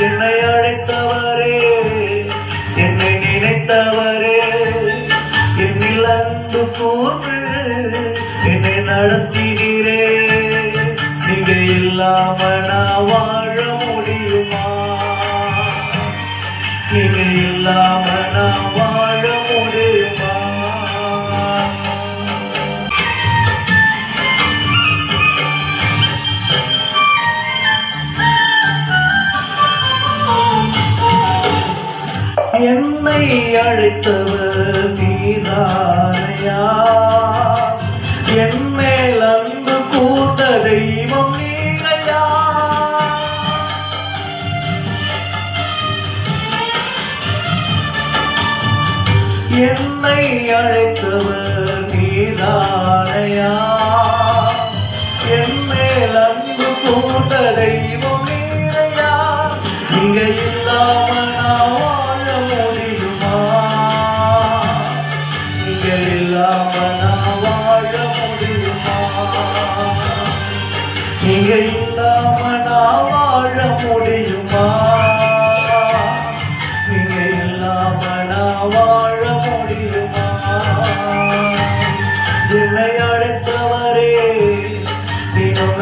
என்னை அழைத்தவரே என்னை நினைத்தவரே. என்னில் அன்பு கூர்ந்து என்னை நடத்தினீரே. நீங்க இல்லாம நான் வாழ முடியுமா? நீங்க இல்லாம நான் வாழ முடியும்? என்னை அழைத்தவர் நீதானையா? என் மேல் அன்பு கூர்ந்த தெய்வம் நீனையா என்னை அழைத்தவர் நீதான் இல்லாம நான் வாழ முடியுமா? நீங்க இல்லாம நான் வாழ முடியுமா? நீங்க இல்லாம நான் வாழ முடியுமா? என்னை அழைத்தவரே தினம்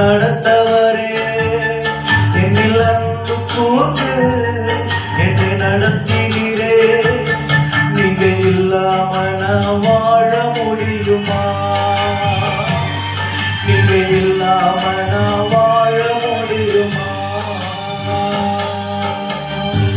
முடியுமா